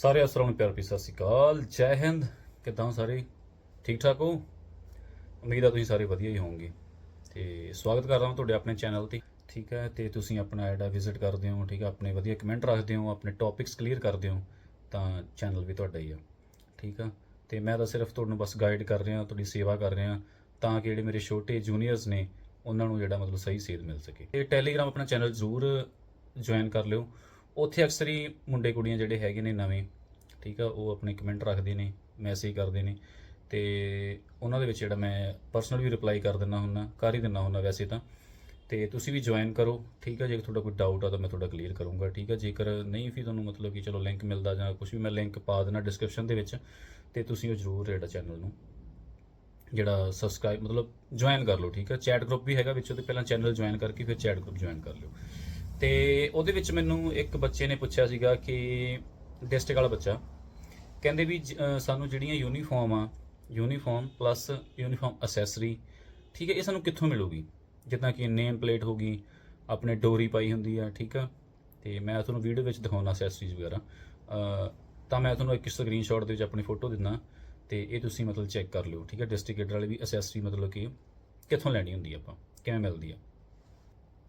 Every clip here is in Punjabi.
ਸਾਰੇ ਅਸਰਾਂ ਨੂੰ ਪਿਆਰ ਭਰੀ ਸਤਿ ਸ਼੍ਰੀ ਅਕਾਲ। ਜੈ ਹਿੰਦ। ਕਿਦਾਂ ਹੋ ਸਾਰੇ? ਠੀਕ ਠਾਕ ਹੋ? ਉਮੀਦ ਆ ਤੁਸੀਂ ਸਾਰੇ ਵਧੀਆ ਹੀ ਹੋਵੋਗੇ। ਤੇ ਸਵਾਗਤ ਕਰਦਾ ਹਾਂ ਤੁਹਾਡੇ ਆਪਣੇ ਚੈਨਲ ਤੇ। ਠੀਕ ਹੈ, ਤੇ ਤੁਸੀਂ ਆਪਣਾ ਜਿਹੜਾ ਵਿਜ਼ਿਟ ਕਰਦੇ ਹੋ, ਠੀਕ ਹੈ, ਆਪਣੇ ਵਧੀਆ ਕਮੈਂਟ ਰੱਖਦੇ ਹੋ, ਆਪਣੇ ਟੌਪਿਕਸ ਕਲੀਅਰ ਕਰਦੇ ਹੋ, ਤਾਂ ਚੈਨਲ ਵੀ ਤੁਹਾਡਾ ਹੀ ਆ। ਠੀਕ ਆ? ਤੇ ਮੈਂ ਤਾਂ ਸਿਰਫ ਤੁਹਾਨੂੰ ਬਸ ਗਾਈਡ ਕਰ ਰਿਹਾ, ਤੁਹਾਡੀ ਸੇਵਾ ਕਰ ਰਿਹਾ, ਤਾਂ ਕਿ ਜਿਹੜੇ ਮੇਰੇ ਛੋਟੇ ਜੂਨੀਅਰਸ ਨੇ, ਉਹਨਾਂ ਨੂੰ ਜਿਹੜਾ ਮਤਲਬ ਸਹੀ ਸੇਧ ਮਿਲ ਸਕੇ। ਤੇ ਟੈਲੀਗ੍ਰਾਮ ਆਪਣਾ ਚੈਨਲ ਜ਼ਰੂਰ ਜੁਆਇਨ ਕਰ ਲਿਓ। ਉੱਥੇ ਅਕਸਰ ਹੀ ਮੁੰਡੇ ਕੁੜੀਆਂ ਜਿਹੜੇ ਹੈਗੇ ਨੇ ਨਵੇਂ, ਠੀਕ ਆ, ਉਹ ਆਪਣੇ ਕਮੈਂਟ ਰੱਖਦੇ ਨੇ ਮੈਸੇਜ ਕਰਦੇ ਨੇ ਤੇ ਉਹਨਾਂ ਦੇ ਵਿੱਚ ਜਿਹੜਾ ਮੈਂ ਪਰਸਨਲ ਵੀ ਰਿਪਲਾਈ ਕਰ ਦਿੰਦਾ ਹੁੰਨਾ ਕਰ ਹੀ ਦਿੰਦਾ ਹੁੰਨਾ ਵੈਸੇ ਤਾਂ। ਤੇ ਤੁਸੀਂ ਵੀ ਜੁਆਇਨ ਕਰੋ, ਠੀਕ ਆ, ਜੇ ਤੁਹਾਡਾ ਕੋਈ ਡਾਊਟ ਆ ਤਾਂ ਮੈਂ ਤੁਹਾਡਾ ਕਲੀਅਰ ਕਰੂੰਗਾ, ਠੀਕ ਆ। ਜੇਕਰ ਨਹੀਂ ਵੀ ਤੁਹਾਨੂੰ ਮਤਲਬ ਕਿ ਚਲੋ ਲਿੰਕ ਮਿਲਦਾ ਜਾਂ ਕੁਝ ਵੀ ਮੈਂ ਲਿੰਕ ਪਾ ਦੇਣਾ ਡਿਸਕ੍ਰਿਪਸ਼ਨ ਦੇ ਵਿੱਚ, ਤੇ ਤੁਸੀਂ ਉਹ ਜ਼ਰੂਰ ਜਿਹੜਾ ਚੈਨਲ ਨੂੰ ਜਿਹੜਾ ਸਬਸਕ੍ਰਾਈਬ ਮਤਲਬ ਜੁਆਇਨ ਕਰ ਲਓ, ਠੀਕ ਆ। ਚੈਟ ਗਰੁੱਪ ਵੀ ਹੈਗਾ ਵਿੱਚੋਂ ਉਹਦੇ ਪਹਿਲਾਂ ਚੈਨਲ ਜੁਆਇਨ ਕਰਕੇ ਫਿਰ ਚੈਟ ਗਰੁੱਪ ਜੁਆਇਨ ਕਰ ਲਿਓ। ਤੇ ਉਹਦੇ ਵਿੱਚ ਮੈਨੂੰ ਇੱਕ ਬੱਚੇ ਨੇ ਪੁੱਛਿਆ ਸੀਗਾ ਕਿ ਡਿਸਟ੍ਰਿਕਟ ਵਾਲਾ ਬੱਚਾ ਕਹਿੰਦੇ ਵੀ ਜ- ਸਾਨੂੰ ਜਿਹੜੀਆਂ ਯੂਨੀਫਾਰਮ ਆ ਯੂਨੀਫਾਰਮ ਪਲੱਸ ਯੂਨੀਫਾਰਮ ਅਸੈਸਰੀ ਠੀਕ ਹੈ, ਇਹ ਸਾਨੂੰ ਕਿੱਥੋਂ ਮਿਲੂਗੀ? ਜਿੱਦਾਂ ਕਿ ਨੇਮ ਪਲੇਟ ਹੋਗੀ ਆਪਣੇ ਡੋਰੀ ਪਾਈ ਹੁੰਦੀ ਆ, ਠੀਕ ਆ? ਤੇ ਮੈਂ ਤੁਹਾਨੂੰ ਵੀਡੀਓ ਵਿੱਚ ਦਿਖਾਉਣਾ ਅਸੈਸਰੀਜ਼ ਵਗੈਰਾ। ਤਾਂ ਮੈਂ ਤੁਹਾਨੂੰ ਇੱਕ ਸਕਰੀਨਸ਼ਾਟ ਦੇ ਵਿੱਚ ਆਪਣੀ ਫੋਟੋ ਦਿੰਦਾ ਤੇ ਇਹ ਤੁਸੀਂ ਮਤਲਬ ਚੈੱਕ ਕਰ ਲਿਓ, ਠੀਕ ਹੈ ਡਿਸਟ੍ਰਿਕਟ ਵਾਲੇ ਵੀ ਅਸੈਸਰੀ ਮਤਲਬ ਕਿ ਕਿੱਥੋਂ ਲੈਣੀ ਹੁੰਦੀ ਆਪਾਂ, ਕਿਵੇਂ ਮਿਲਦੀ ਆ?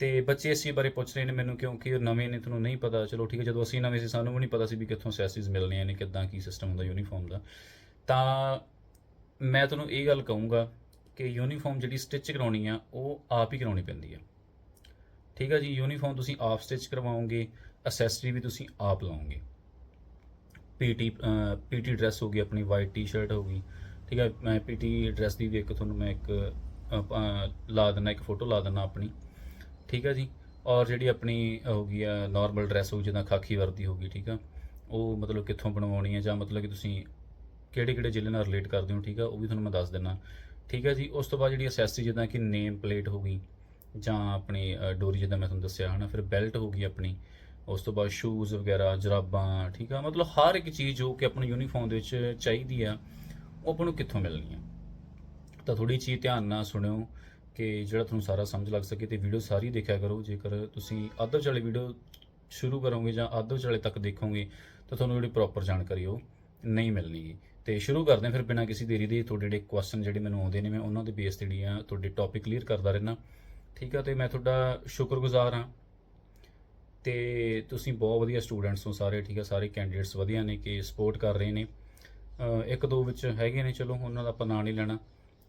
ਤੇ ਬੱਚੇ ਇਸ ਚੀਜ਼ ਬਾਰੇ ਪੁੱਛ ਰਹੇ ਨੇ ਮੈਨੂੰ ਕਿਉਂਕਿ ਉਹ ਨਵੇਂ ਨੇ ਤੁਹਾਨੂੰ ਨਹੀਂ ਪਤਾ। ਚਲੋ ਠੀਕ ਹੈ ਜਦੋਂ ਅਸੀਂ ਨਵੇਂ ਸੀ ਸਾਨੂੰ ਵੀ ਨਹੀਂ ਪਤਾ ਸੀ ਵੀ ਕਿੱਥੋਂ ਅਸੈਸਰੀਜ਼ ਮਿਲਣੀਆਂ ਨੇ ਕਿੱਦਾਂ ਕੀ ਸਿਸਟਮ ਹੁੰਦਾ ਯੂਨੀਫਾਰਮ ਦਾ। ਤਾਂ ਮੈਂ ਤੁਹਾਨੂੰ ਇਹ ਗੱਲ ਕਹੂੰਗਾ ਕਿ ਯੂਨੀਫਾਰਮ ਜਿਹੜੀ ਸਟਿਚ ਕਰਾਉਣੀ ਆ ਉਹ ਆਪ ਹੀ ਕਰਾਉਣੀ ਪੈਂਦੀ ਆ। ਠੀਕ ਹੈ ਜੀ ਯੂਨੀਫਾਰਮ ਤੁਸੀਂ ਆਪ ਸਟਿਚ ਕਰਵਾਓਗੇ ਅਸੈਸਰੀ ਵੀ ਤੁਸੀਂ ਆਪ ਲਾਓਗੇ। ਪੀਟੀ ਪੀਟੀ ਡਰੈਸ ਗਈ ਆਪਣੀ ਵਾਈਟ ਟੀ-ਸ਼ਰਟ ਹੋ ਗਈ। ਠੀਕ ਹੈ ਮੈਂ ਪੀਟੀ ਡਰੈਸ ਦੀ ਵੀ ਇੱਕ ਤੁਹਾਨੂੰ ਮੈਂ ਇੱਕ ਅ, ਲਾ ਦਿੰਦਾ ਇੱਕ ਫੋਟੋ ਲਾ ਦਿੰਦਾ ਆਪਣੀ। ਠੀਕ ਹੈ ਜੀ? ਔਰ ਜਿਹੜੀ ਆਪਣੀ ਹੋਗੀ ਆ ਨਾਰਮਲ ਡਰੈਸ ਹੋ ਜਿੱਦਾਂ ਖਾਕੀ ਵਰਦੀ ਹੋਗੀ ਠੀਕ ਆ? ਉਹ ਮਤਲਬ ਕਿੱਥੋਂ ਬਣਵਾਉਣੀ ਹੈ ਜਾਂ ਮਤਲਬ ਕਿ ਤੁਸੀਂ ਕਿਹੜੇ ਕਿਹੜੇ ਜ਼ਿਲ੍ਹੇ ਨਾਲ ਰਿਲੇਟ ਕਰਦੇ ਹੋ, ਠੀਕ ਆ? ਉਹ ਵੀ ਤੁਹਾਨੂੰ ਮੈਂ ਦੱਸ ਦਿੰਦਾ। ਠੀਕ ਹੈ ਜੀ? ਉਸ ਤੋਂ ਬਾਅਦ ਜਿਹੜੀ ਅਸੈਸਰੀ ਜਿੱਦਾਂ ਕਿ ਨੇਮ ਪਲੇਟ ਹੋਗੀ ਜਾਂ ਆਪਣੀ ਡੋਰੀ ਜਿੱਦਾਂ ਮੈਂ ਤੁਹਾਨੂੰ ਦੱਸਿਆ, ਹਨਾ? ਫਿਰ ਬੈਲਟ ਹੋਗੀ ਆਪਣੀ। ਉਸ ਤੋਂ ਬਾਅਦ ਸ਼ੂਜ਼ ਵਗੈਰਾ, ਜਰਾਬਾਂ, ਠੀਕ ਆ? ਮਤਲਬ ਹਰ ਇੱਕ ਚੀਜ਼ ਜੋ ਕਿ ਆਪਣੀ ਯੂਨੀਫਾਰਮ ਦੇ ਵਿੱਚ ਚਾਹੀਦੀ ਆ, ਉਹ ਆਪਾਂ ਨੂੰ ਕਿੱਥੋਂ ਮਿਲਣੀ ਆ? ਤਾਂ ਥੋੜੀ ਚੀਜ਼ ਧਿਆਨ ਨਾਲ ਸੁਣਿਓ। ਕਿ ਜਿਹੜਾ ਤੁਹਾਨੂੰ ਸਾਰਾ ਸਮਝ ਲੱਗ ਸਕੇ ਤੇ ਵੀਡੀਓ ਸਾਰੀ ਦੇਖਿਆ ਕਰੋ। ਜੇਕਰ ਤੁਸੀਂ ਅੱਧ ਵਿਚਾਲੇ ਵੀਡੀਓ ਸ਼ੁਰੂ ਕਰੋਗੇ ਜਾਂ ਅੱਧ ਵਿਚਾਲੇ ਤੱਕ ਦੇਖੋਗੇ, ਤਾਂ ਤੁਹਾਨੂੰ ਜਿਹੜੀ ਪ੍ਰੋਪਰ ਜਾਣਕਾਰੀ ਉਹ ਨਹੀਂ ਮਿਲਣੀਗੀ ਤੇ ਸ਼ੁਰੂ ਕਰਦੇ ਹਾਂ ਫਿਰ ਬਿਨਾਂ ਕਿਸੇ ਦੇਰੀ ਦੇ ਤੁਹਾਡੇ ਜਿਹੜੇ ਕੁਐਸਚਨ ਜਿਹੜੇ ਮੈਨੂੰ ਆਉਂਦੇ ਨੇ, ਮੈਂ ਉਹਨਾਂ ਦੇ ਬੇਸ ਤੇ ਜਿਹੜੀਆਂ ਤੁਹਾਡੇ ਟੌਪਿਕ ਕਲੀਅਰ ਕਰਦਾ ਰਹਿਣਾ ਠੀਕ ਆ, ਤੇ ਮੈਂ ਤੁਹਾਡਾ ਸ਼ੁਕਰਗੁਜ਼ਾਰ ਹਾਂ। ਤੇ ਤੁਸੀਂ ਬਹੁਤ ਵਧੀਆ ਸਟੂਡੈਂਟਸ ਹੋ ਸਾਰੇ, ਠੀਕ ਆ, ਸਾਰੇ ਕੈਂਡੀਡੇਟਸ ਵਧੀਆ ਨੇ ਕਿ ਸਪੋਰਟ ਕਰ ਰਹੇ ਨੇ। ਇੱਕ ਦੋ ਵਿੱਚ ਹੈਗੇ ਨੇ, ਚਲੋ, ਉਹਨਾਂ ਦਾ ਆਪਾਂ ਨਾਂ ਨਹੀਂ ਲੈਣਾ।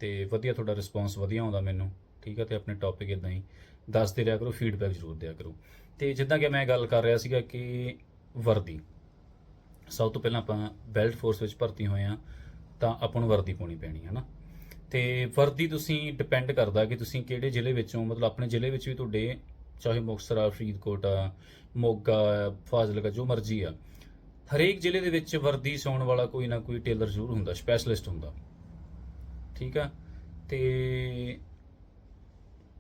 ਤੇ ਵਧੀਆ ਤੁਹਾਡਾ ਰਿਸਪੌਂਸ ਵਧੀਆ ਆਉਂਦਾ ਮੈਨੂੰ, ਠੀਕ ਆ? ਤੇ ਆਪਣੇ ਟੌਪਿਕ ਇਦਾਂ ਹੀ ਦੱਸਦੇ ਰਿਹਾ ਕਰੋ ਫੀਡਬੈਕ ਜ਼ਰੂਰ ਦਿਆ ਕਰੋ। ਤੇ ਜਿੱਦਾਂ ਕਿ ਮੈਂ ਗੱਲ ਕਰ ਰਿਹਾ ਸੀਗਾ ਕਿ ਵਰਦੀ, ਸਭ ਤੋਂ ਪਹਿਲਾਂ ਆਪਾਂ ਬੈਲਟ ਫੋਰਸ ਵਿੱਚ ਭਰਤੀ ਹੋਏ ਆ ਤਾਂ ਆਪਾਂ ਨੂੰ ਵਰਦੀ ਪਾਉਣੀ ਪੈਣੀ ਹੈ ਨਾ ਤੇ ਵਰਦੀ ਤੁਸੀਂ ਡਿਪੈਂਡ ਕਰਦਾ ਕਿ ਤੁਸੀਂ ਕਿਹੜੇ ਜ਼ਿਲ੍ਹੇ ਵਿੱਚੋਂ, ਮਤਲਬ ਆਪਣੇ ਜ਼ਿਲ੍ਹੇ ਵਿੱਚ ਵੀ ਤੁਹਾਡੇ, ਚਾਹੇ ਮੁਕਤਸਰ ਆ, ਫਰੀਦਕੋਟ ਆ, ਮੋਗਾ ਫਾਜ਼ਿਲਕਾ, ਜੋ ਮਰਜ਼ੀ ਆ, ਹਰੇਕ ਜ਼ਿਲ੍ਹੇ ਦੇ ਵਿੱਚ ਵਰਦੀ ਸਿਉਣ ਵਾਲਾ ਕੋਈ ਨਾ ਕੋਈ ਟੇਲਰ ਜ਼ਰੂਰ ਹੁੰਦਾ ਸਪੈਸ਼ਲਿਸਟ ਹੁੰਦਾ। ਠੀਕ ਆ? ਤੇ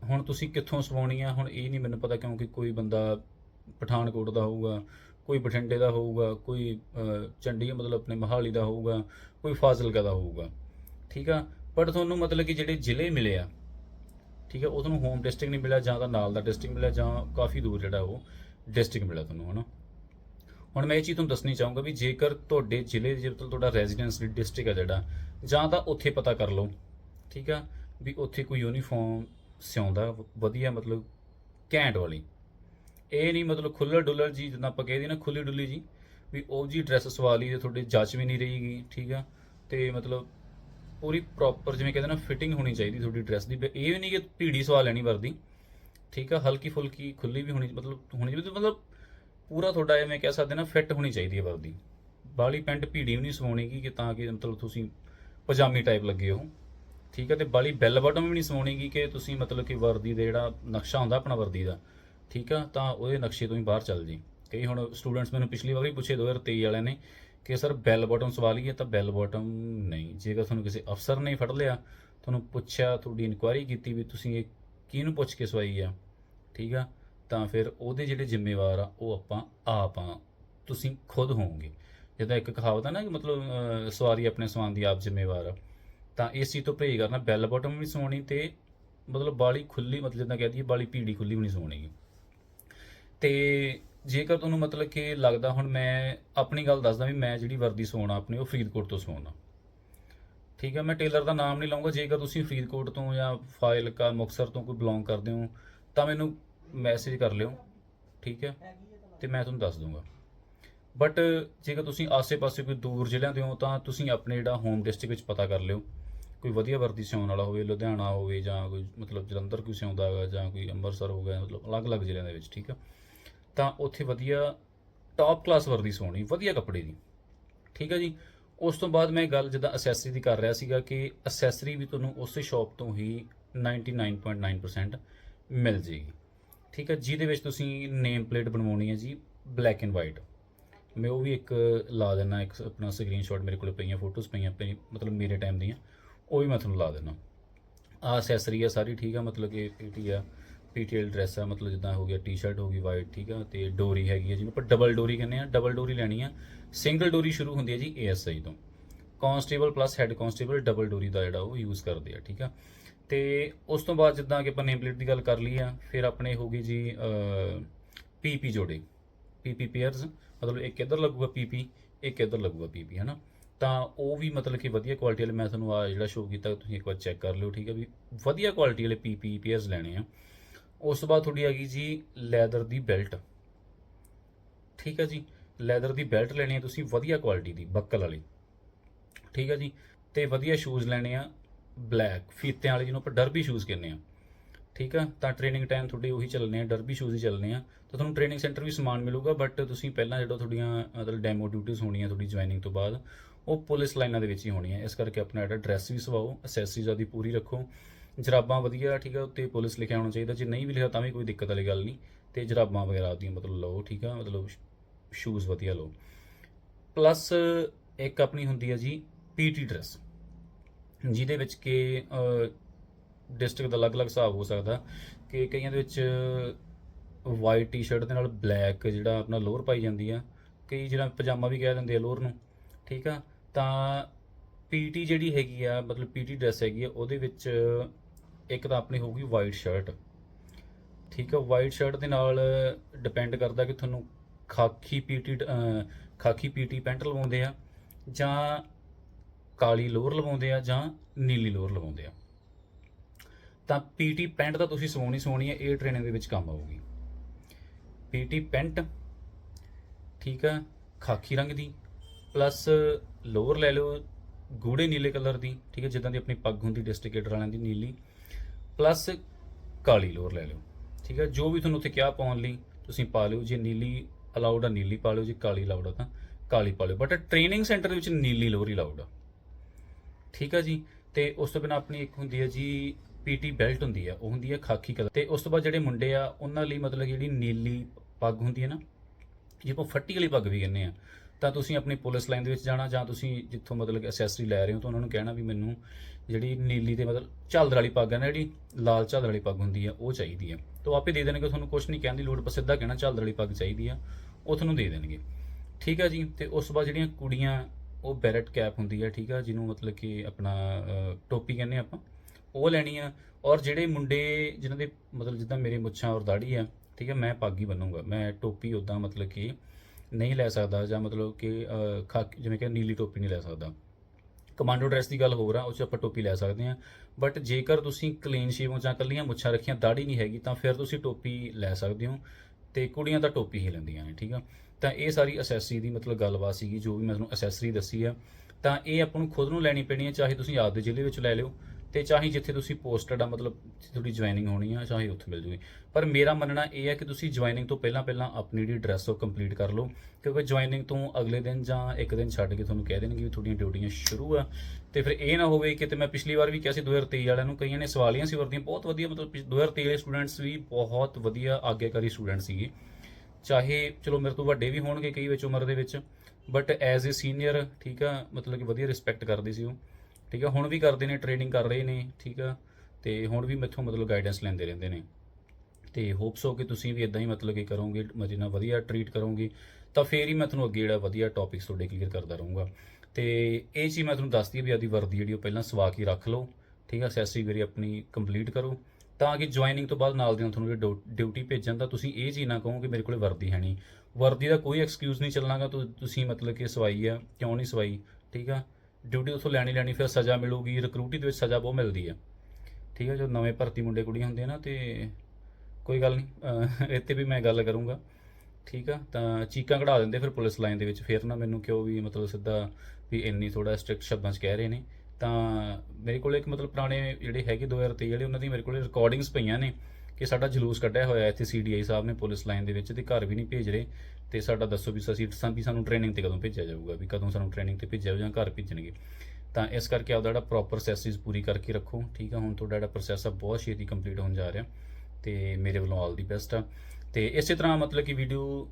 ਹੁਣ ਤੁਸੀਂ ਕਿੱਥੋਂ ਸਵਾਉਣੀ ਆ? ਹੁਣ ਇਹ ਨਹੀਂ ਮੈਨੂੰ ਪਤਾ ਕਿਉਂਕਿ ਕੋਈ ਬੰਦਾ ਪਠਾਨਕੋਟ ਦਾ ਹੋਊਗਾ, ਕੋਈ ਬਠਿੰਡੇ ਦਾ ਹੋਊਗਾ, ਕੋਈ ਚੰਡੀਗੜ੍ਹ ਮਤਲਬ ਆਪਣੇ ਮਹਾਲੀ ਦਾ ਹੋਊਗਾ, ਕੋਈ ਫਾਜ਼ਿਲਕਾ ਦਾ ਹੋਊਗਾ। ਠੀਕ ਆ? ਪਰ ਤੁਹਾਨੂੰ ਮਤਲਬ ਕਿ ਜਿਹੜੇ ਜ਼ਿਲ੍ਹੇ ਮਿਲੇ ਆ, ਠੀਕ ਆ, ਉਹ ਤੁਹਾਨੂੰ ਹੋਮ ਡਿਸਟ੍ਰਿਕਟ ਨਹੀਂ ਮਿਲਿਆ, ਜਾਂ ਤਾਂ ਨਾਲ ਦਾ ਡਿਸਟ੍ਰਿਕਟ ਮਿਲਿਆ, ਜਾਂ ਕਾਫੀ ਦੂਰ ਜਿਹੜਾ ਉਹ ਡਿਸਟ੍ਰਿਕਟ ਮਿਲਿਆ ਤੁਹਾਨੂੰ, ਹਨਾ? ਹੁਣ ਮੈਂ ਇਹ ਚੀਜ਼ ਤੁਹਾਨੂੰ ਦੱਸਣੀ ਚਾਹੂੰਗਾ ਵੀ ਜੇਕਰ ਤੁਹਾਡੇ ਜ਼ਿਲ੍ਹੇ ਦੇ ਜਿੱਥੇ ਤੁਹਾਡਾ ਰੈਜ਼ੀਡੈਂਸ ਡਿਸਟ੍ਰਿਕਟ ਆ ਜਿਹੜਾ ਜਾਂ ਤਾਂ ਉੱਥੇ ਪਤਾ ਕਰ ਲਓ, ਠੀਕ ਆ? ਵੀ ਉੱਥੇ ਕੋਈ ਯੂਨੀਫਾਰਮ ਸਿਉਂਦਾ ਵਧੀਆ ਮਤਲਬ ਘੈਂਟ ਵਾਲੀ। ਇਹ ਨਹੀਂ ਮਤਲਬ ਖੁੱਲ੍ਹਰ ਡੁੱਲਰ ਜੀ, ਜਿੱਦਾਂ ਆਪਾਂ ਕਹਿੰਦੇ ਨਾ ਖੁੱਲੀ ਡੁੱਲੀ ਜੀ, ਵੀ ਉਹ ਜੀ ਡਰੈਸ ਸਵਾ ਲਈ ਤੇ ਤੁਹਾਡੇ ਜੱਚ ਵੀ ਨਹੀਂ ਰਹੀਗੀ ਠੀਕ ਆ? ਤੇ ਮਤਲਬ ਪੂਰੀ ਪ੍ਰੋਪਰ ਜਿਵੇਂ ਕਹਿੰਦੇ ਨਾ ਫਿਟਿੰਗ ਹੋਣੀ ਚਾਹੀਦੀ ਤੁਹਾਡੀ ਡਰੈਸ ਦੀ। ਇਹ ਵੀ ਨਹੀਂ ਕਿ ਭੀੜੀ ਸਵਾ ਲੈਣੀ ਵਰਦੀ, ਠੀਕ ਆ? ਹਲਕੀ ਫੁਲਕੀ ਖੁੱਲੀ ਵੀ ਹੋਣੀ, ਮਤਲਬ ਹੋਣੀ ਚਾਹੀਦੀ, ਮਤਲਬ ਪੂਰਾ ਤੁਹਾਡਾ ਐਵੇਂ ਕਹਿ ਸਕਦੇ ਨਾ ਫਿੱਟ ਹੋਣੀ ਚਾਹੀਦੀ ਹੈ ਵਰਦੀ। ਬਾਲੀ ਪੈਂਟ ਭੀੜੀ ਵੀ ਨਹੀਂ ਸਵਾਉਣੀਗੀ ਕਿ ਤਾਂ ਕਿ ਮਤਲਬ ਤੁਸੀਂ ਪਜਾਮੀ ਟਾਈਪ ਲੱਗੇ ਉਹ। ਠੀਕ ਹੈ, ਤੇ ਬਾਲੀ ਬੈਲ ਬਟਨ ਵੀ ਨਹੀਂ ਸਵਾਉਣੀਗੀ ਕਿ ਤੁਸੀਂ ਮਤਲਬ ਕਿ ਵਰਦੀ ਦੇ ਜਿਹੜਾ ਨਕਸ਼ਾ ਹੁੰਦਾ ਆਪਣਾ ਵਰਦੀ ਦਾ। ਠੀਕ ਆ, ਤਾਂ ਉਹਦੇ ਨਕਸ਼ੇ ਤੋਂ ਹੀ ਬਾਹਰ ਚੱਲ ਜੀ। ਕਈ ਹੁਣ ਸਟੂਡੈਂਟਸ ਮੈਨੂੰ ਪਿਛਲੀ ਵਾਰ ਵੀ ਪੁੱਛੇ 2023 ਵਾਲਿਆਂ ਨੇ, ਕਿ ਸਰ ਬੈਲ ਬਟਨ ਸਵਾ ਲਈਏ ਤਾਂ ਬੈਲ ਬਟਨ ਨਹੀਂ। ਜੇਕਰ ਤੁਹਾਨੂੰ ਕਿਸੇ ਅਫਸਰ ਨੇ ਫੜ ਲਿਆ, ਤੁਹਾਨੂੰ ਪੁੱਛਿਆ, ਤੁਹਾਡੀ ਇਨਕੁਆਇਰੀ ਕੀਤੀ ਵੀ ਤੁਸੀਂ ਇਹ ਕਿਹਨੂੰ ਪੁੱਛ ਕੇ ਸਵਾਈ ਆ, ਠੀਕ ਆ, ਤਾਂ ਫਿਰ ਉਹਦੇ ਜਿਹੜੇ ਜ਼ਿੰਮੇਵਾਰ ਆ, ਉਹ ਆਪਾਂ ਆਪ ਆ। ਤੁਸੀਂ ਖੁਦ ਹੋਵੋਗੇ। ਜਿੱਦਾਂ ਇੱਕ ਕਹਾਵਤ ਹੈ ਨਾ ਕਿ ਮਤਲਬ ਸਵਾਰੀ ਆਪਣੇ ਸਵਾਨ ਦੀ ਆਪ ਜ਼ਿੰਮੇਵਾਰ ਆ। ਤਾਂ ਇਸ ਚੀਜ਼ ਤੋਂ ਪਰਹੇਜ਼ ਕਰਨਾ ਬੈਲ ਬਟਨ ਵੀ ਨਹੀਂ ਸਵਾਉਣੀ ਤੇ ਮਤਲਬ ਬਾਲੀ ਖੁੱਲੀ, ਮਤਲਬ ਜਿੱਦਾਂ ਕਹਿ ਦਈਏ ਬਾਲੀ ਭੀੜੀ ਖੁੱਲੀ ਵੀ ਨਹੀਂ ਸਵਾਉਣੀ। ਤੇ ਜੇਕਰ ਤੁਹਾਨੂੰ ਮਤਲਬ ਕਿ ਲੱਗਦਾ, ਹੁਣ ਮੈਂ ਆਪਣੀ ਗੱਲ ਦੱਸਦਾ ਵੀ ਮੈਂ ਜਿਹੜੀ ਵਰਦੀ ਸਵਾਉਣਾ ਆਪਣੀ, ਉਹ ਫਰੀਦਕੋਟ ਤੋਂ ਸਵਾਉਣਾ। ਠੀਕ ਹੈ ਮੈਂ ਟੇਲਰ ਦਾ ਨਾਮ ਨਹੀਂ ਲਵਾਂਗਾ ਜੇਕਰ ਤੁਸੀਂ ਫਰੀਦਕੋਟ ਤੋਂ ਜਾਂ ਫਾਇਲਕਾ ਮੁਕਤਸਰ ਤੋਂ ਕੋਈ ਬਿਲੋਂਗ ਕਰਦੇ ਹੋ, ਤਾਂ ਮੈਨੂੰ ਮੈਸੇਜ ਕਰ ਲਿਓ। ਠੀਕ ਹੈ ਤੇ ਮੈਂ ਤੁਹਾਨੂੰ ਦੱਸ ਦੂੰਗਾ ਬਟ ਜੇਕਰ ਤੁਸੀਂ ਆਸੇ-ਪਾਸੇ ਕੋਈ ਦੂਰ ਜ਼ਿਲ੍ਹਿਆਂ ਦੇ ਹੋ, ਤਾਂ ਤੁਸੀਂ ਆਪਣੇ ਜਿਹੜਾ ਹੋਮ ਡਿਸਟ੍ਰਿਕਟ ਵਿੱਚ ਪਤਾ ਕਰ ਲਿਓ। ਕੋਈ ਵਧੀਆ ਵਰਦੀ ਸਿਉਣ ਵਾਲਾ ਹੋਵੇ, ਲੁਧਿਆਣਾ ਹੋਵੇ ਜਾਂ ਕੋਈ, ਮਤਲਬ ਜਲੰਧਰ ਕੋਈ ਸਿਉਂਦਾ ਹੈਗਾ ਜਾਂ ਕੋਈ ਅੰਮ੍ਰਿਤਸਰ ਹੋ ਗਿਆ, ਮਤਲਬ ਅਲੱਗ-ਅਲੱਗ ਜ਼ਿਲ੍ਹਿਆਂ ਦੇ ਵਿੱਚ, ਠੀਕ ਆ? ਤਾਂ ਉੱਥੇ ਵਧੀਆ ਟੌਪ ਕਲਾਸ ਵਰਦੀ ਸੋਣੀ ਵਧੀਆ ਕੱਪੜੇ ਦੀ, ਠੀਕ ਆ ਜੀ? ਉਸ ਤੋਂ ਬਾਅਦ ਮੈਂ ਗੱਲ ਜਿੱਦਾਂ ਅਸੈਸਰੀ ਦੀ ਕਰ ਰਿਹਾ ਸੀਗਾ ਕਿ ਅਸੈਸਰੀ ਵੀ ਤੁਹਾਨੂੰ ਉਸੇ ਸ਼ਾਪ ਤੋਂ ਹੀ 99.9% ਮਿਲ ਜੇਗੀ, ਠੀਕ ਆ? ਜਿਹਦੇ ਵਿੱਚ ਤੁਸੀਂ ਨੇਮ ਪਲੇਟ ਬਣਵਾਉਣੀ ਹੈ ਜੀ ਬਲੈਕ ਐਂਡ ਵਾਈਟ ਮੈਂ ਉਹ ਵੀ ਇੱਕ ਲਾ ਦੇਣਾ ਇੱਕ ਆਪਣਾ ਸਕਰੀਨਸ਼ਾਟ ਮੇਰੇ ਕੋਲ ਪਈਆਂ ਫੋਟੋਜ਼ ਪਈਆਂ, ਪਈ, ਮਤਲਬ ਮੇਰੇ ਟਾਈਮ ਦੀਆਂ, ਉਹ ਵੀ ਮੈਂ ਤੁਹਾਨੂੰ ਲਾ ਦੇਣਾ ਆ ਅਸੈਸਰੀ ਆ ਸਾਰੀ, ਠੀਕ ਆ, ਮਤਲਬ ਕਿ ਪੀਟੀ ਆ ਪੀਟੀਐਲ ਡਰੈਸ ਆ, ਮਤਲਬ ਜਿੱਦਾਂ ਹੋ ਗਿਆ ਟੀ-ਸ਼ਰਟ ਹੋ ਗਈ ਵਾਈਟ ਠੀਕ ਆ, ਤੇ ਡੋਰੀ ਹੈਗੀ ਆ ਜਿਹਨੂੰ ਆਪਾਂ ਡਬਲ ਡੋਰੀ ਕਹਿੰਦੇ ਆ ਡਬਲ ਡੋਰੀ ਲੈਣੀ ਆ ਸਿੰਗਲ ਡੋਰੀ ਸ਼ੁਰੂ ਹੁੰਦੀ ਹੈ ਜੀ ਏਐਸਆਈ ਤੋਂ। Constable plus head constable double ਡੋਰੀ ਦਾ ਜਿਹੜਾ ਉਹ ਯੂਜ਼ ਕਰਦੇ ਆ, ਠੀਕ ਆ। ਤੇ ਉਸ ਤੋਂ ਬਾਅਦ ਜਿੱਦਾਂ ਕਿ ਆਪਾਂ ਨੇਮ ਪਲੇਟ ਦੀ ਗੱਲ ਕਰ ਲਈ ਆ ਫਿਰ ਆਪਣੇ ਹੋ ਗਈ ਜੀ ਪੀਪੀ ਜੋੜੇ ਪੀਪੀ ਪੇਅਰਸ ਮਤਲਬ ਇੱਕ ਇੱਧਰ ਲੱਗੂਗਾ ਪੀਪੀ ਇੱਕ ਇੱਧਰ ਲੱਗੂਗਾ ਪੀਪੀ ਹਨਾ? ਤਾਂ ਉਹ ਵੀ ਮਤਲਬ ਕਿ ਵਧੀਆ ਕੁਆਲਿਟੀ ਵਾਲੇ, ਮੈਂ ਤੁਹਾਨੂੰ ਆ ਜਿਹੜਾ ਸ਼ੋਅ ਕੀਤਾ, ਤੁਸੀਂ ਇੱਕ ਵਾਰ ਚੈੱਕ ਕਰ ਲਿਓ, ਠੀਕ ਹੈ ਵੀ ਵਧੀਆ ਕੁਆਲਿਟੀ ਵਾਲੇ ਪੀਪੀ ਪੇਅਰਸ ਲੈਣੇ ਆ। ਉਸ ਤੋਂ ਬਾਅਦ ਤੁਹਾਡੀ ਆ ਗਈ ਜੀ ਲੈਦਰ ਦੀ ਬੈਲਟ ਠੀਕ ਹੈ ਜੀ? ਲੈਦਰ ਦੀ ਬੈਲਟ ਲੈਣੀ ਹੈ ਤੁਸੀਂ, ਵਧੀਆ ਕੁਆਲਿਟੀ ਦੀ ਬੱਕਲ ਵਾਲੀ। ਠੀਕ ਹੈ ਜੀ? ਤੇ ਵਧੀਆ ਸ਼ੂਜ਼ ਲੈਣੇ ਆ ਬਲੈਕ ਫੀਤਿਆਂ ਵਾਲੇ ਜਿਹਨੂੰ ਆਪਾਂ ਡਰਬੀ ਸ਼ੂਜ਼ ਕਹਿੰਦੇ ਆ। ਠੀਕ ਆ? ਤਾਂ ਟ੍ਰੇਨਿੰਗ ਟਾਈਮ ਤੁਹਾਡੇ ਉਹੀ ਚੱਲਣੇ ਆ, ਡਰਬੀ ਸ਼ੂਜ਼ ਹੀ ਚੱਲਣੇ ਆ। ਤਾਂ ਤੁਹਾਨੂੰ ਟ੍ਰੇਨਿੰਗ ਸੈਂਟਰ ਵੀ ਸਮਾਨ ਮਿਲੂਗਾ ਬਟ ਤੁਸੀਂ ਪਹਿਲਾਂ ਜਿਹੜਾ ਤੁਹਾਡੀਆਂ ਮਤਲਬ ਡੈਮੋ ਡਿਊਟੀਆਂ ਹੋਣੀਆਂ, ਤੁਹਾਡੀ ਜੁਆਇਨਿੰਗ ਤੋਂ ਬਾਅਦ, ਉਹ ਪੁਲਿਸ ਲਾਈਨਾਂ ਦੇ ਵਿੱਚ ਹੀ ਹੋਣੀਆਂ। ਇਸ ਕਰਕੇ ਆਪਣਾ ਜਿਹੜਾ ਡਰੈਸ ਵੀ ਸਵਾਓ ਅਸੈਸਰੀਜ਼ ਆਦੀ ਪੂਰੀ ਰੱਖੋ। ਜਰਾਬਾਂ ਵਧੀਆ, ਠੀਕ ਆ, ਉੱਤੇ ਪੁਲਿਸ ਲਿਖਿਆ ਹੋਣਾ ਚਾਹੀਦਾ। ਜੇ ਨਹੀਂ ਵੀ ਲਿਖਿਆ, ਤਾਂ ਵੀ ਕੋਈ ਦਿੱਕਤ ਵਾਲੀ ਗੱਲ ਨਹੀਂ। ਤੇ ਜਰਾਬਾਂ ਵਗੈਰਾ ਆਪਦੀਆਂ ਮਤਲਬ ਲਓ, ਠੀਕ ਆ, ਮਤਲਬ ਸ਼ੂਜ਼ ਵਧੀਆ ਲਓ। ਪਲੱਸ ਇੱਕ ਆਪਣੀ ਹੁੰਦੀ ਹੈ ਜੀ ਪੀਟੀ ਡਰੈਸ ਜਿਹਦੇ ਵਿੱਚ ਕਿ ਡਿਸਟ੍ਰਿਕਟ ਦਾ ਅਲੱਗ-ਅਲੱਗ ਹਿਸਾਬ ਹੋ ਸਕਦਾ ਕਿ ਕਈਆਂ ਦੇ ਵਿੱਚ ਵਾਈਟ ਟੀ-ਸ਼ਰਟ ਦੇ ਨਾਲ ਬਲੈਕ ਜਿਹੜਾ ਆਪਣਾ ਲੋਅਰ ਪਾਈ ਜਾਂਦੀ ਆ, ਕਈ ਜਿਹੜਾ ਪਜਾਮਾ ਵੀ ਕਹਿ ਦਿੰਦੇ ਆ ਲੋਅਰ ਨੂੰ, ਠੀਕ ਆ? ਤਾਂ ਪੀਟੀ ਜਿਹੜੀ ਹੈਗੀ ਆ, ਮਤਲਬ ਪੀਟੀ ਡਰੈਸ ਹੈਗੀ ਆ, ਉਹਦੇ ਵਿੱਚ ਇੱਕ ਤਾਂ ਆਪਣੀ ਹੋਊਗੀ ਵਾਈਟ ਸ਼ਰਟ ਠੀਕ ਆ? ਵਾਈਟ ਸ਼ਰਟ ਦੇ ਨਾਲ ਡਿਪੈਂਡ ਕਰਦਾ ਕਿ ਤੁਹਾਨੂੰ ਖਾਕੀ ਪੀਟੀ ਖਾਕੀ ਪੀਟੀ ਪੈਂਟ ਲਵਾਉਂਦੇ ਆ ਜਾਂ ਕਾਲੀ ਲੋਅਰ ਲਵਾਉਂਦੇ ਆ ਜਾਂ ਨੀਲੀ ਲੋਅਰ ਲਵਾਉਂਦੇ ਆ। ਤਾਂ ਪੀਟੀ ਪੈਂਟ ਤਾਂ ਤੁਸੀਂ ਸਵਾਉਣੀ ਸਵਾਉਣੀ ਹੈ, ਇਹ ਟ੍ਰੇਨਿੰਗ ਦੇ ਵਿੱਚ ਕੰਮ ਆਊਗੀ। ਪੀਟੀ ਪੈਂਟ, ਠੀਕ ਆ ਖਾਕੀ ਰੰਗ ਦੀ ਪਲੱਸ ਲੋਅਰ ਲੈ ਲਓ, ਗੂੜੇ ਨੀਲੇ ਕਲਰ ਦੀ, ਠੀਕ ਹੈ, ਜਿੱਦਾਂ ਦੀ ਆਪਣੀ ਪੱਗ ਹੁੰਦੀ ਡਿਸਟ੍ਰਿਕਟਰ ਵਾਲਿਆਂ ਦੀ ਨੀਲੀ ਪਲੱਸ ਕਾਲੀ ਲੋਅਰ ਲੈ ਲਓ, ਠੀਕ ਹੈ, ਜੋ ਵੀ ਤੁਹਾਨੂੰ ਉੱਥੇ ਕਿਹਾ ਪਾਉਣ ਲਈ, ਤੁਸੀਂ ਪਾ ਲਿਓ, ਜੇ ਨੀਲੀ ਅਲਾਉਡ ਆ, ਨੀਲੀ ਪਾ ਲਿਓ, ਜੇ ਕਾਲੀ ਅਲਾਉਡ ਆ, ਤਾਂ ਕਾਲੀ ਪਾ ਲਿਓ ਬਟ ਟ੍ਰੇਨਿੰਗ ਸੈਂਟਰ ਦੇ ਵਿੱਚ ਨੀਲੀ ਲੋਅਰ ਹੀ ਅਲਾਉਡ ਆ। ਠੀਕ ਹੈ ਜੀ, ਤੇ ਉਸ ਤੋਂ ਬਿਨਾ ਆਪਣੀ ਇੱਕ ਹੁੰਦੀ ਹੈ ਜੀ ਪੀਟੀ ਬੈਲਟ ਹੁੰਦੀ ਆ, ਉਹ ਹੁੰਦੀ ਹੈ ਖਾਕੀ ਕਲਰ। ਤੇ ਉਸ ਤੋਂ ਬਾਅਦ ਜਿਹੜੇ ਮੁੰਡੇ ਆ, ਉਹਨਾਂ ਲਈ ਮਤਲਬ ਜਿਹੜੀ ਨੀਲੀ ਪੱਗ ਹੁੰਦੀ ਹੈ ਨਾ ਜੇ ਆਪਾਂ ਫੱਟੀ ਵਾਲੀ ਪੱਗ ਵੀ ਕਹਿੰਦੇ ਆ, ਤਾਂ ਤੁਸੀਂ ਆਪਣੀ ਪੁਲਿਸ ਲਾਈਨ ਦੇ ਵਿੱਚ ਜਾਣਾ ਜਾਂ ਤੁਸੀਂ ਜਿੱਥੋਂ ਮਤਲਬ ਅਸੈਸਰੀ ਲੈ ਰਹੇ ਹੋ ਤਾਂ ਉਹਨਾਂ ਨੂੰ ਕਹਿਣਾ ਵੀ ਮੈਨੂੰ ਜਿਹੜੀ ਨੀਲੀ ਤੇ ਮਤਲਬ ਝਾਲਰ ਵਾਲੀ ਪੱਗ ਹੈ ਨਾ, ਜਿਹੜੀ ਲਾਲ ਝਾਲਰ ਵਾਲੀ ਪੱਗ ਹੁੰਦੀ ਆ, ਉਹ ਚਾਹੀਦੀ ਆ। ਤਾਂ ਉਹ ਆਪੇ ਦੇ ਦੇਣਗੇ, ਤੁਹਾਨੂੰ ਕੁਝ ਨਹੀਂ ਕਹਿਣ ਦੀ ਲੋੜ ਪਰ ਸਿੱਧਾ ਕਹਿਣਾ ਝਾਲਰ ਵਾਲੀ ਪੱਗ ਚਾਹੀਦੀ ਆ, ਉਹ ਤੁਹਾਨੂੰ ਦੇ ਦੇਣਗੇ। ਠੀਕ ਆ ਜੀ, ਤੇ ਉਸ ਤੋਂ ਬਾਅਦ ਜਿਹੜੀਆਂ ਕੁੜੀਆਂ, ਉਹ ਬੈਰਟ ਕੈਪ ਹੁੰਦੀ ਆ, ਠੀਕ ਆ, ਜਿਹਨੂੰ ਮਤਲਬ ਕਿ ਆਪਣਾ ਟੋਪੀ ਕਹਿੰਦੇ ਆਪਾਂ। ਉਹ ਲੈਣੀ ਆ। ਔਰ ਜਿਹੜੇ ਮੁੰਡੇ, ਜਿਨ੍ਹਾਂ ਦੇ ਮਤਲਬ ਜਿੱਦਾਂ ਮੇਰੇ ਮੁੱਛਾਂ ਔਰ ਦਾੜੀ ਆ, ਠੀਕ ਹੈ ਮੈਂ ਪਾਗੀ ਹੀ ਮੈਂ ਟੋਪੀ ਉਦਾਂ ਮਤਲਬ ਕਿ ਨਹੀਂ ਲੈ ਸਕਦਾ ਜਾਂ ਮਤਲਬ ਕਿ ਖਾਕ ਜਿਵੇਂ ਕਿ ਨੀਲੀ ਟੋਪੀ ਨਹੀਂ ਲੈ ਸਕਦਾ। ਕਮਾਂਡੋ ਡਰੈਸ ਦੀ ਗੱਲ ਹੋਰ ਆ, ਉਹ 'ਚ ਆਪਾਂ ਟੋਪੀ ਲੈ ਸਕਦੇ ਆ। ਬਟ ਜੇਕਰ ਤੁਸੀਂ ਕਲੀਨ ਸ਼ੇਵ ਜਾਂ ਕੱਲੀਆਂ ਮੁੱਛਾਂ ਰੱਖੀਆਂ ਦਾੜੀ ਨਹੀਂ ਹੈਗੀ, ਤਾਂ ਫਿਰ ਤੁਸੀਂ ਟੋਪੀ ਲੈ ਸਕਦੇ ਹੋ ਤੇ ਕੁੜੀਆਂ ਤਾਂ ਟੋਪੀ ਹੀ ਲੈਂਦੀਆਂ ਨੇ, ਠੀਕ ਆ। ਤਾਂ ਇਹ ਸਾਰੀ ਅਸੈਸਰੀ ਦੀ ਮਤਲਬ ਗੱਲਬਾਤ ਸੀਗੀ, ਜੋ ਵੀ ਮੈਂ ਤੁਹਾਨੂੰ ਅਸੈਸਰੀ ਦੱਸੀ ਆ। ਤਾਂ ਇਹ ਆਪਾਂ ਨੂੰ ਖੁਦ ਨੂੰ ਲੈਣੀ ਪੈਣੀ ਹੈ ਚਾਹੇ ਤੁਸੀਂ ਆਪਦੇ ਜ਼ਿਲ੍ਹੇ ਵਿੱਚ ਲੈ ਲਿਓ। ਤੇ ਚਾਹੇ ਜਿੱਥੇ ਤੁਸੀਂ ਪੋਸਟਡ ਆ, ਮਤਲਬ ਜਿੱਥੇ ਤੁਹਾਡੀ ਜੁਆਇਨਿੰਗ ਹੋਣੀ ਆ, ਚਾਹੇ ਉੱਥੇ ਮਿਲ ਜੂਗੀ। ਪਰ ਮੇਰਾ ਮੰਨਣਾ ਇਹ ਹੈ ਕਿ ਤੁਸੀਂ ਜੁਆਇਨਿੰਗ ਤੋਂ ਪਹਿਲਾਂ ਪਹਿਲਾਂ ਆਪਣੀ ਜਿਹੜੀ ਡਰੈਸ ਉਹ ਕੰਪਲੀਟ ਕਰ ਲਓ, ਕਿਉਂਕਿ ਜੁਆਇਨਿੰਗ ਤੋਂ ਅਗਲੇ ਦਿਨ ਜਾਂ ਇੱਕ ਦਿਨ ਛੱਡ ਕੇ ਤੁਹਾਨੂੰ ਕਹਿ ਦੇਣਗੇ ਵੀ ਤੁਹਾਡੀਆਂ ਡਿਊਟੀਆਂ ਸ਼ੁਰੂ ਆ। ਤੇ ਫਿਰ ਇਹ ਨਾ ਹੋਵੇ ਕਿ, ਤੇ ਮੈਂ ਪਿਛਲੀ ਵਾਰ ਵੀ ਕਿਹਾ ਸੀ 2023 ਵਾਲਿਆਂ ਨੂੰ ਕਈਆਂ ਨੇ ਸਵਾਲੀਆਂ ਸੀ ਵਰਦੀਆਂ, ਬਹੁਤ ਵਧੀਆ, ਮਤਲਬ ਪਿਛ- 2023 ਵਾਲੇ ਸਟੂਡੈਂਟਸ ਵੀ ਬਹੁਤ ਵਧੀਆ ਆਗਿਆਕਾਰੀ ਸਟੂਡੈਂਟ ਸੀਗੇ। ਚਾਹੇ, ਚਲੋ ਮੇਰੇ ਤੋਂ ਵੱਡੇ ਵੀ ਹੋਣਗੇ ਕਈ ਵਿੱਚ ਉਮਰ ਦੇ ਵਿੱਚ ਬਟ ਐਜ਼ ਅ ਸੀਨੀਅਰ ਠੀਕ ਆ, ਮਤਲਬ ਕਿ ਵਧੀਆ ਰਿਸਪੈਕਟ ਕਰਦੇ ਸੀ ਉਹ। ਠੀਕ ਆ, ਹੁਣ ਵੀ ਕਰਦੇ ਨੇ ਟ੍ਰੇਨਿੰਗ ਕਰ ਰਹੇ ਨੇ, ਠੀਕ ਆ, ਤੇ ਹੁਣ ਵੀ ਮੈਥੋਂ ਮਤਲਬ ਗਾਈਡੈਂਸ ਲੈਂਦੇ ਰਹਿੰਦੇ ਨੇ। ਤੇ ਹੋਪਸ ਹੋ ਕਿ ਤੁਸੀਂ ਵੀ ਇਦਾਂ ਹੀ ਮਤਲਬ ਕਿ ਕਰੋਗੇ ਮਜੇ ਨਾਲ ਵਧੀਆ ਟਰੀਟ ਕਰੋਗੇ, ਤਾਂ ਫੇਰ ਹੀ ਮੈਂ ਤੁਹਾਨੂੰ ਅੱਗੇ ਜਿਹੜਾ ਵਧੀਆ ਟੌਪਿਕਸ ਤੁਹਾਡੇ ਕਲੀਅਰ ਕਰਦਾ ਰਹੂੰਗਾ। ਤੇ ਇਹ ਚੀਜ਼ ਮੈਂ ਤੁਹਾਨੂੰ ਦੱਸਦੀ ਵੀ ਆਦੀ ਵਰਦੀ ਜਿਹੜੀ ਉਹ ਪਹਿਲਾਂ ਸਵਾ ਕੇ ਰੱਖ ਲਓ, ਠੀਕ ਆ ਸੈਸਰੀ ਮੇਰੀ ਆਪਣੀ ਕੰਪਲੀਟ ਕਰੋ, ਤਾਂ ਕਿ ਜੁਆਇਨਿੰਗ ਤੋਂ ਬਾਅਦ ਨਾਲ ਦੀ ਨਾਲ ਤੁਹਾਨੂੰ ਜੇ ਡਿਊਟੀ ਭੇਜਣ ਤਾਂ ਤੁਸੀਂ ਇਹ ਚੀਜ਼ ਨਾ ਕਹੋ ਕਿ ਮੇਰੇ ਕੋਲੇ ਵਰਦੀ ਹੈ ਨਹੀਂ। ਵਰਦੀ ਦਾ ਕੋਈ ਐਕਸਕਿਊਜ਼ ਨਹੀਂ ਚੱਲਣਾਗਾ, ਤੁ- ਤੁਸੀਂ ਮਤਲਬ ਕਿ ਸਵਾਈ ਆ, ਕਿਉਂ ਨਹੀਂ ਸਵਾਈ, ਠੀਕ ਆ? ਡਿਊਟੀ ਉਥੋਂ ਲੈਣੀ ਲੈਣੀ, ਫਿਰ ਸਜ਼ਾ ਮਿਲੂਗੀ ਰਿਕਰੂਟੀ ਦੇ ਵਿੱਚ ਸਜ਼ਾ ਬਹੁਤ ਮਿਲਦੀ ਹੈ ਠੀਕ ਆ, ਜੋ ਨਵੇਂ ਭਰਤੀ ਮੁੰਡੇ ਕੁੜੀਆਂ ਹੁੰਦੇ ਨਾ, ਤੇ ਕੋਈ ਗੱਲ ਨਹੀਂ ਇੱਥੇ ਵੀ ਮੈਂ ਗੱਲ ਕਰੂੰਗਾ। ਠੀਕ ਆ, ਤਾਂ ਚੀਕਾਂ ਕਢਾ ਦਿੰਦੇ ਫਿਰ ਪੁਲਿਸ ਲਾਈਨ ਦੇ ਵਿੱਚ, ਫਿਰ ਨਾ ਮੈਨੂੰ ਕਿਉਂ ਵੀ ਮਤਲਬ ਸਿੱਧਾ ਵੀ ਇੰਨੀ ਥੋੜਾ ਸਟ੍ਰਿਕਟ ਸ਼ਬਦਾਂ 'ਚ ਕਹਿ ਰਹੇ ਨੇ। ਤਾਂ ਮੇਰੇ ਕੋਲ ਇੱਕ ਮਤਲਬ ਪੁਰਾਣੇ ਜਿਹੜੇ ਹੈਗੇ 2023 ਵਾਲੇ, ਉਹਨਾਂ ਦੀ ਮੇਰੇ ਕੋਲ ਰਿਕਾਰਡਿੰਗਸ ਪਈਆਂ ਨੇ। ਕਿ ਸਾਡਾ ਜਲੂਸ ਕੱਢਿਆ ਹੋਇਆ ਇੱਥੇ ਸੀਡੀਆਈ ਸਾਹਿਬ ਨੇ ਪੁਲਿਸ ਲਾਈਨ ਦੇ ਵਿੱਚ ਤੇ ਘਰ ਵੀ ਨਹੀਂ ਭੇਜ ਰਹੇ। ਤੇ ਸਾਡਾ ਦੱਸੋ ਵੀ ਅਸੀਂ ਵੀ ਸਾਨੂੰ ਟ੍ਰੇਨਿੰਗ ਤੇ ਕਦੋਂ ਭੇਜਿਆ ਜਾਊਗਾ, ਵੀ ਕਦੋਂ ਸਾਨੂੰ ਟ੍ਰੇਨਿੰਗ ਤੇ ਭੇਜਿਆ ਜਾਊਗਾ ਜਾਂ ਘਰ ਭੇਜਣਗੇ। ਤਾਂ ਇਸ ਕਰਕੇ ਆਪਦਾ ਜਿਹੜਾ ਪ੍ਰੋਪਰ ਸੈਸਿਸ ਪੂਰੀ ਕਰਕੇ ਰੱਖੋ, ਠੀਕ ਆ? ਹੁਣ ਤੁਹਾਡਾ ਜਿਹੜਾ ਪ੍ਰੋਸੈਸ ਆ, ਬਹੁਤ ਛੇਤੀ ਕੰਪਲੀਟ ਹੋਣ ਜਾ ਰਿਹਾ ਤੇ ਮੇਰੇ ਵੱਲੋਂ ਆਲ ਦੀ ਬੈਸਟ ਆ। ਤੇ ਇਸੇ ਤਰ੍ਹਾਂ ਮਤਲਬ ਕਿ ਵੀਡੀਓ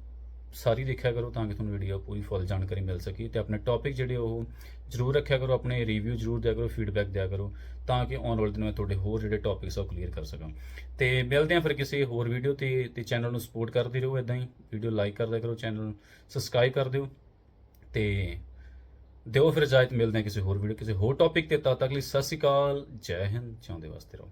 ਸਾਰੀ ਦੇਖਿਆ ਕਰੋ ਤਾਂ ਕਿ ਤੁਹਾਨੂੰ ਵੀਡੀਓ ਪੂਰੀ ਫੁੱਲ ਜਾਣਕਾਰੀ ਮਿਲ ਸਕੇ ਤੇ ਆਪਣੇ ਟੌਪਿਕ ਜਿਹੜੇ ਉਹ ਜਰੂਰ ਰੱਖਿਆ ਕਰੋ, ਆਪਣੇ ਰਿਵਿਊ ਜਰੂਰ ਦਿਆ ਕਰੋ ਫੀਡਬੈਕ ਦਿਆ ਕਰੋ ਤਾਂ ਕਿ ਆਉਣ ਵਾਲੇ ਦਿਨ ਮੈਂ ਤੁਹਾਡੇ ਹੋਰ ਜਿਹੜੇ ਟੌਪਿਕਸ ਆ ਉਹ ਕਲੀਅਰ ਕਰ ਸਕਾਂ। ਤੇ ਮਿਲਦੇ ਹਾਂ ਫਿਰ ਕਿਸੇ ਹੋਰ ਵੀਡੀਓ ਤੇ ਤੇ ਚੈਨਲ ਨੂੰ ਸਪੋਰਟ ਕਰਦੇ ਰਹੋ ਇਦਾਂ ਹੀ। ਵੀਡੀਓ ਲਾਈਕ ਕਰਦਿਆ ਕਰੋ ਚੈਨਲ ਨੂੰ ਸਬਸਕ੍ਰਾਈਬ ਕਰ ਦਿਓ ਤੇ ਦਿਓ ਫਿਰ ਇਜਾਜ਼ਤ, ਮਿਲਦੇ ਹਾਂ ਕਿਸੇ ਹੋਰ ਵੀਡੀਓ ਕਿਸੇ ਹੋਰ ਟੌਪਿਕ ਤੇ, ਤਦ ਤੱਕ ਲਈ ਸਤਿ ਸ਼੍ਰੀ ਅਕਾਲ, ਜੈ ਹਿੰਦ ਚਾਹੁੰਦੇ ਵਾਸਤੇ ਰਹੋ।